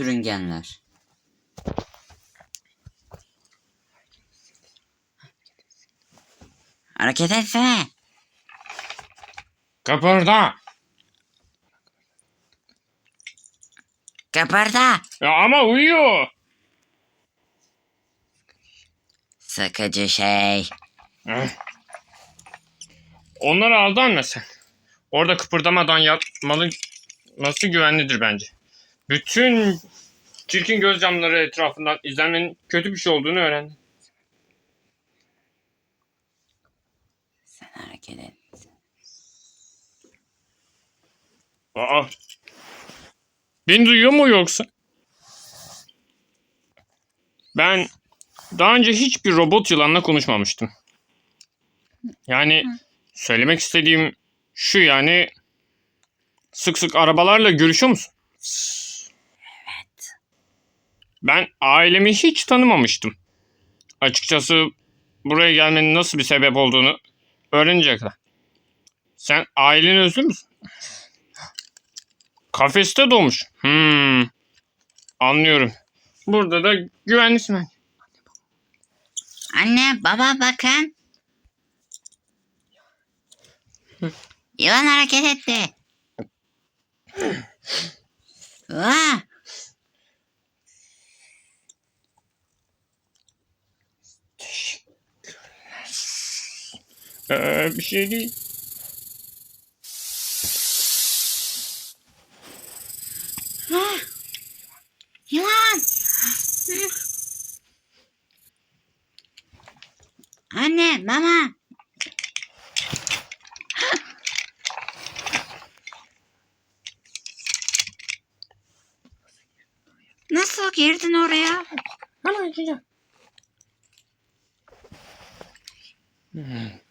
Sürüngenler. Hareket etsene. Kıpırda. Kıpırda. Ya ama uyuyor. Sıkıcı şey. Eh. Onlara aldanma sen. Orada kıpırdamadan yatmalı nasıl güvenlidir bence. Bütün çirkin göz camları etrafından izlenmenin kötü bir şey olduğunu öğrendim. Sen hareket et. Aa. Beni duyuyor mu yoksa? Ben daha önce hiçbir robot yılanla konuşmamıştım. Yani söylemek istediğim şu yani sık sık arabalarla görüşüyor musun? Ben ailemi hiç tanımamıştım. Açıkçası buraya gelmenin nasıl bir sebep olduğunu öğrenecek kadar. Sen aileni özlüyor musun? Kafeste doğmuş. Hmm. Anlıyorum. Burada da güvenlisin. Anne baba bakın. Yılan hareket etti. Vah! Ee, bir şey değil. Yılan! Anne, mama. Nasıl girdin oraya? Hemen açacağım. Hmm.